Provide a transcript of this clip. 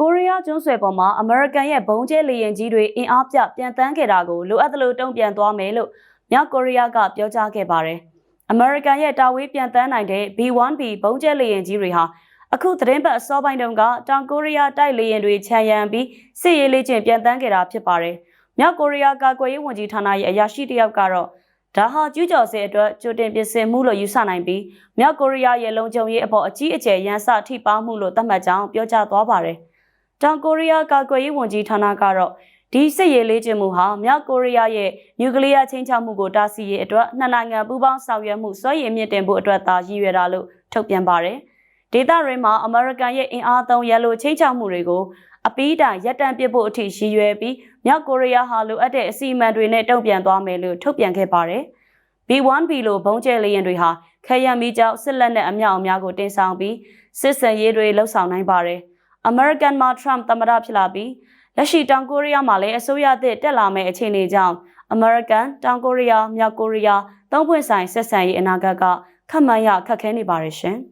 ကိုရီးယားကျွန်းဆွယ်ပေါ်မှာအမေရိကန်ရဲ့ဘုံကျဲလေယာဉ်ကြီးတွေအင်အားပြပြန်တန်းခဲ့တာကိုလိုအပ်သလိုတုံ့ပြန်သွားမယ်လို့မြောက်ကိုရီးယားကပြောကြားခဲ့ပါတယ်။အမေရိကန်ရဲ့တာဝေးပြန်တန်းနိုင်တဲ့ B-1B ဘုံကျဲလေယာဉ်ကြီးတွေဟာအခုသတင်းပတ်အစောပိုင်းတုန်းကတောင်ကိုရီးယားတိုက်လေယာဉ်တွေခြံရံပြီးစစ်ရေးလေ့ကျင့်ပြန်တန်းခဲ့တာဖြစ်ပါတယ်။မြောက်ကိုရီးယားကာကွယ်ရေးဝန်ကြီးဌာနရဲ့အရာရှိတယောက်ကတော့ဒါဟာကျူးကျော်စေအတွက်ကြိုတင်ပြင်ဆင်မှုလို့ယူဆနိုင်ပြီးမြောက်ကိုရီးယားရဲ့လုံခြုံရေးအပေါ်အကြီးအကျယ်ရန်စထိပါမှုလို့သတ်မှတ်ကြောင်းပြောကြားသွားပါတယ်။ တောင်ကိုရီးယားကာကွယ်ရေးဝန်ကြီးဌာနကတော့ဒီစစ်ရေးလေ့ကျင့်မှုဟာမြောက်ကိုရီးယားရဲ့နျူကလ িয়ার ချင်းချောက်မှုကိုတားဆီးရေးအတွက်နှစ်နိုင်ငံပူးပေါင်းဆောင်ရွက်မှုစွမ်းရည်မြင့်တင်ဖို့အတွက်သာရည်ရွယ်တာလို့ထုတ်ပြန်ပါတယ်။ဒေသရင်းမှာအမေရိကန်ရဲ့အင်အားသုံးရန်လိုချင်းချောက်မှုတွေကိုအပီးတိုင်ရပ်တန့်ပစ်ဖို့အထိရည်ရွယ်ပြီးမြောက်ကိုရီးယားဟာလိုအပ်တဲ့အစီအမံတွေနဲ့တုံ့ပြန်သွားမယ်လို့ထုတ်ပြန်ခဲ့ပါတယ်။ B1B လိုဘုံကျဲလေယာဉ်တွေဟာခရမ်းမီကြောက်စစ်လက်နဲ့အမြောက်အများကိုတင်ဆောင်ပြီးစစ်စံရေးတွေလှုပ်ဆောင်နိုင်ပါတယ်။ American မှာ Trump သမ္မတဖြစ်လာပြီးလက်ရှိတောင်ကိုရီးယားမှာလည်းအစိုးရအသစ်တက်လာမယ့်အခြေအနေကြောင့် American တောင်ကိုရီးယားမြောက်ကိုရီးယားသုံးပွင့်ဆိုင်ဆက်ဆံရေးအနာဂတ်ကခက်မှန်းရခက်ခဲနေပါတယ်ရှင်။